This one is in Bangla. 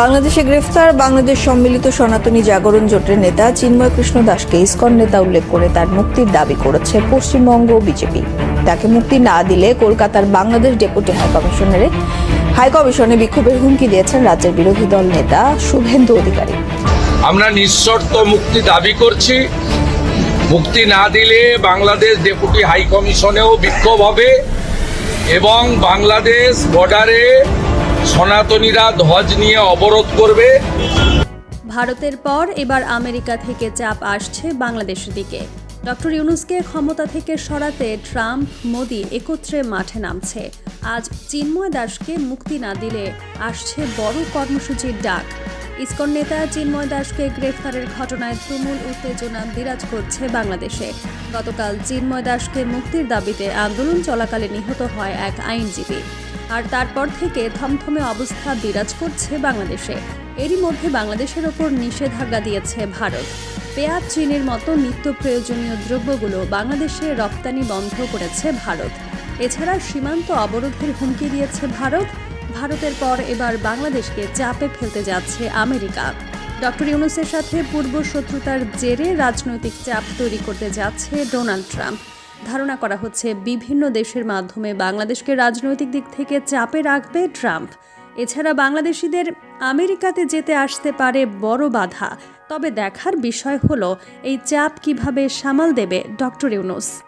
বাংলাদেশে গ্রেফতার বাংলাদেশ সম্মিলিত সনাতনী জাগরণ জোটের নেতা চিন্ময় কৃষ্ণ দাসকে ইস্কন নেতা উল্লেখ করে তার মুক্তির দাবি করেছে পশ্চিমবঙ্গ বিজেপি। তাকে মুক্তি না দিলে কলকাতার বাংলাদেশ ডেপুটি হাইকমিশনারে হাইকমিশনে বিক্ষোভের হুমকি দিয়েছেন রাজ্যের বিরোধী দল নেতা শুভেন্দু অধিকারী। আমরা নিঃশর্ত মুক্তি দাবি করছি। মুক্তি না দিলে বাংলাদেশ ডেপুটি হাই কমিশনেও বিক্ষোভ হবে এবং বাংলাদেশ বর্ডারে সনাতনীরা ধ্বজ নিয়ে অবরোধ করবে। ভারতের পর এবার আমেরিকা থেকে চাপ আসছে বাংলাদেশের দিকে। ডক্টর ইউনুসকে ক্ষমতা থেকে সরাতে ট্রাম্প, মোদি একত্রে মাঠে নামছে। আজ চিন্ময় দাসকে মুক্তি না দিলে আসছে বড় কর্মসূচির ডাক। ইসকন নেতা চিন্ময় দাসকে গ্রেফতারের ঘটনায় তুমুল উত্তেজনা বিরাজ করছে বাংলাদেশে। গতকাল চিন্ময় দাসকে মুক্তির দাবিতে আন্দোলন চলাকালে নিহত হয় এক আইনজীবী। আর তারপর থেকে থমথমে অবস্থা বিরাজ করছে বাংলাদেশে। এরই মধ্যে বাংলাদেশের ওপর নিষেধাজ্ঞা দিয়েছে ভারত। পেঁয়াজ, চিনির মতো নিত্য প্রয়োজনীয় দ্রব্যগুলো বাংলাদেশে রপ্তানি বন্ধ করেছে ভারত। এছাড়া সীমান্ত অবরোধের হুমকি দিয়েছে ভারত। ভারতের পর এবার বাংলাদেশকে চাপে ফেলতে যাচ্ছে আমেরিকা। ডক্টর ইউনুসের সাথে পূর্ব শত্রুতার জেরে রাজনৈতিক চাপ তৈরি করতে যাচ্ছে ডোনাল্ড ট্রাম্প। ধারণা করা হচ্ছে বিভিন্ন দেশের মাধ্যমে বাংলাদেশকে রাজনৈতিক দিক থেকে চাপে রাখবে ট্রাম্প। এছাড়া বাংলাদেশিদের আমেরিকাতে যেতে আসতে পারে বড় বাধা। তবে দেখার বিষয় হলো, এই চাপ কীভাবে সামাল দেবে ডক্টর ইউনুস?